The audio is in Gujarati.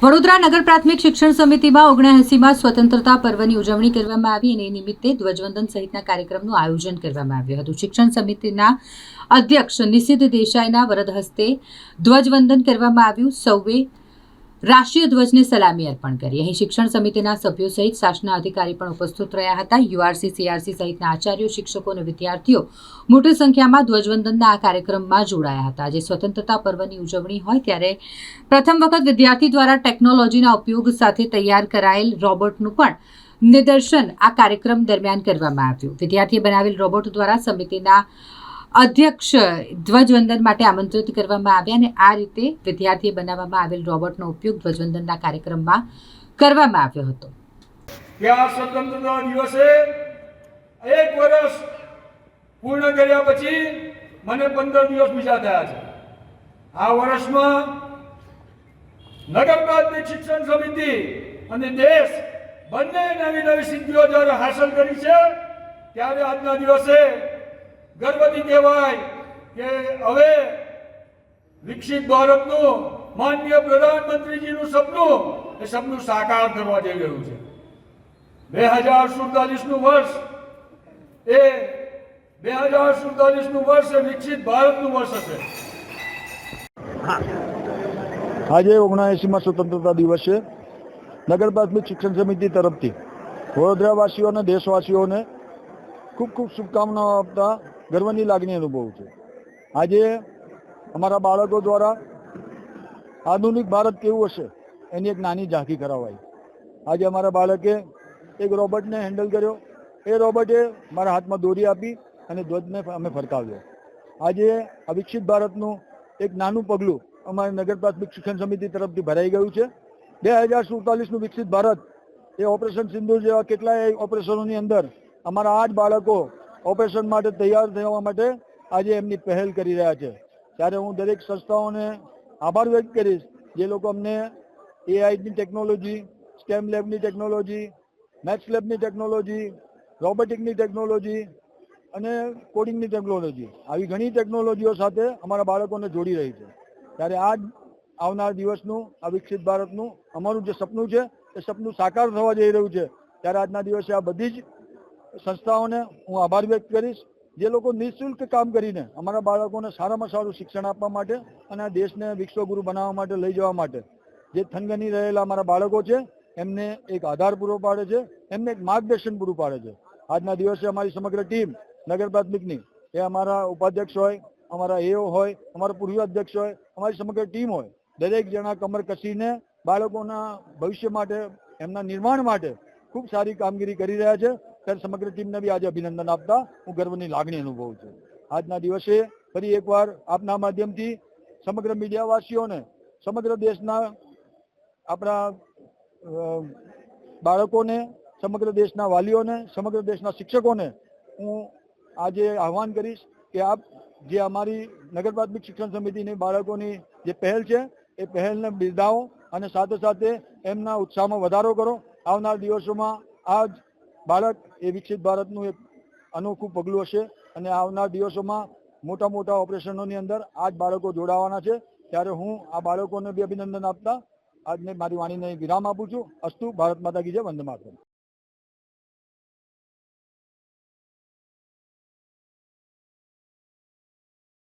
વડોદરા નગર પ્રાથમિક શિક્ષણ સમિતિમાં ઓગણસીમાં સ્વતંત્રતા પર્વની ઉજવણી કરવામાં આવી અને એ નિમિત્તે ધ્વજવંદન સહિતના કાર્યક્રમનું આયોજન કરવામાં આવ્યું હતું. શિક્ષણ સમિતિના અધ્યક્ષ નિશિત દેસાઈના વરદ હસ્તે ધ્વજવંદન કરવામાં આવ્યું. સૌએ રાષ્ટ્રીય ધ્વજને સલામી અર્પણ કરી. અહીં શિક્ષણ સમિતિના સભ્યો સહિત શાસના અધિકારી પણ ઉપસ્થિત રહ્યા હતા. યુઆરસી, સીઆરસી સહિતના આચાર્યો, શિક્ષકો અને વિદ્યાર્થીઓ મોટી સંખ્યામાં ધ્વજવંદનના આ કાર્યક્રમમાં જોડાયા હતા. આજે સ્વતંત્રતા પર્વની ઉજવણી હોય ત્યારે પ્રથમ વખત વિદ્યાર્થી દ્વારા ટેકનોલોજીના ઉપયોગ સાથે તૈયાર કરાયેલ રોબોટનું પણ નિદર્શન આ કાર્યક્રમ દરમિયાન કરવામાં આવ્યું. વિદ્યાર્થીએ બનાવેલ રોબોટ દ્વારા સમિતિના અધ્યક્ષ ધ્વજવંદન માટે આમંત્રિત કરવામાં આવ્યા અને આ રીતે વિદ્યાર્થીએ બનાવવામાં આવેલ રોબોટનો ઉપયોગ ધ્વજવંદનના કાર્યક્રમમાં કરવામાં આવ્યો હતો. સ્વતંત્રતા દિવસે એક વર્ષ પૂર્ણ કર્યા પછી મને પંદર દિવસ બીજા થયા છે. આ વર્ષમાં નગર શિક્ષણ સમિતિ અને દેશ બંને નવી નવી સિદ્ધિઓ જ્યારે હાંસલ કરી છે, ત્યારે આજના દિવસે ગર્વથી કહેવાય કે હવે વિકસિત ભારતનું માનનીય પ્રધાનમંત્રીજીનું સપનું એ સપનું સાકાર કરવા જઈ રહ્યું છે. બે હજાર સુડતાલીસનું વર્ષ એ બે હજાર સુડતાલીસનું વર્ષ એ વિકસિત ભારતનું વર્ષ હશે. આજે ઓગણએંસીમાં સ્વતંત્રતા દિવસ છે. નગર પ્રાથમિક શિક્ષણ સમિતિ તરફથી વડોદરાવાસીઓ અને દેશવાસીઓને ખૂબ ખૂબ શુભકામનાઓ આપતા ગર્વની લાગણી અનુભવું છું. આજે અમારા બાળકો દ્વારા આધુનિક ભારત કેવું હશે એની એક નાની ઝાંખી કરાવાઈ. આજે અમારા બાળકે એક રોબોટને હેન્ડલ કર્યો. એ રોબોટે મારા હાથમાં દોરી આપી અને ધ્વજને અમે ફરકાવ્યો. આજે આ વિકસિત ભારતનું એક નાનું પગલું અમારી નગર પ્રાથમિક શિક્ષણ સમિતિ તરફથી ભરાઈ ગયું છે. બે હજાર સુડતાલીસનું વિકસિત ભારત એ ઓપરેશન સિંધુ જેવા કેટલાય ઓપરેશનોની અંદર અમારા આઠ બાળકો ઓપરેશન માટે તૈયાર થવા માટે આજે એમની પહેલ કરી રહ્યા છે. ત્યારે હું દરેક સંસ્થાઓને આભાર વ્યક્ત કરીશ જે લોકો અમને એઆઈની ટેકનોલોજી સ્ટેમ લેબની ટેકનોલોજી મેથ્સ લેબની ટેકનોલોજી રોબોટિકની ટેકનોલોજી અને કોડિંગની ટેકનોલોજી આવી ઘણી ટેકનોલોજીઓ સાથે અમારા બાળકોને જોડી રહી છે. ત્યારે આ આવનાર દિવસનું, આ વિકસિત ભારતનું અમારું જે સપનું છે, એ સપનું સાકાર થવા જઈ રહ્યું છે. ત્યારે આજના દિવસે આ બધી જ સંસ્થાઓને હું આભાર વ્યક્ત કરીશ. જે લોકો નિઃશુલ્ક કામ કરીને અમારા બાળકોને સારામાં સારું શિક્ષણ આપવા માટે અને આ દેશને વિશ્વગુરુ બનાવવા માટે લઈ જવા માટે જે થનગની રહેલા અમારા બાળકો છે, એમને એક આધાર પૂરો પાડે છે, એમને એક માર્ગદર્શન પૂરું પાડે છે. આજના દિવસે અમારી સમગ્ર ટીમ નગર પ્રાથમિકની, એ અમારા ઉપાધ્યક્ષ હોય, અમારા એઓ હોય, અમારા પૂર્વ અધ્યક્ષ હોય, અમારી સમગ્ર ટીમ હોય, દરેક જણા કમર કસીને બાળકોના ભવિષ્ય માટે, એમના નિર્માણ માટે ખૂબ સારી કામગીરી કરી રહ્યા છે. ત્યારે સમગ્ર ટીમને બી આજે અભિનંદન આપતા હું ગર્વની લાગણી અનુભવું છું. આજના દિવસે ફરી એકવાર આપના માધ્યમથી સમગ્ર મીડિયાવાસીઓને, સમગ્ર દેશના આપણા બાળકોને, સમગ્ર દેશના વાલીઓને, સમગ્ર દેશના શિક્ષકોને હું આજે આહવાન કરીશ કે આપ જે અમારી નગર પ્રાથમિક શિક્ષણ સમિતિની બાળકોની જે પહેલ છે, એ પહેલને બિરદાવો અને સાથે સાથે એમના ઉત્સાહમાં વધારો કરો. આવનાર દિવસોમાં આ બાળક, એ વિકસિત ભારતનું એક અનોખું પગલું હશે અને આવનાર દિવસોમાં મોટા મોટા ઓપરેશનોની અંદર આ જ બાળકો જોડાવાના છે. ત્યારે હું આ બાળકોને બી અભિનંદન આપતા આજને મારી વાણીને વિરામ આપું છું. અસ્તુ ભારત માતા કી જય, વંદે માતરમ.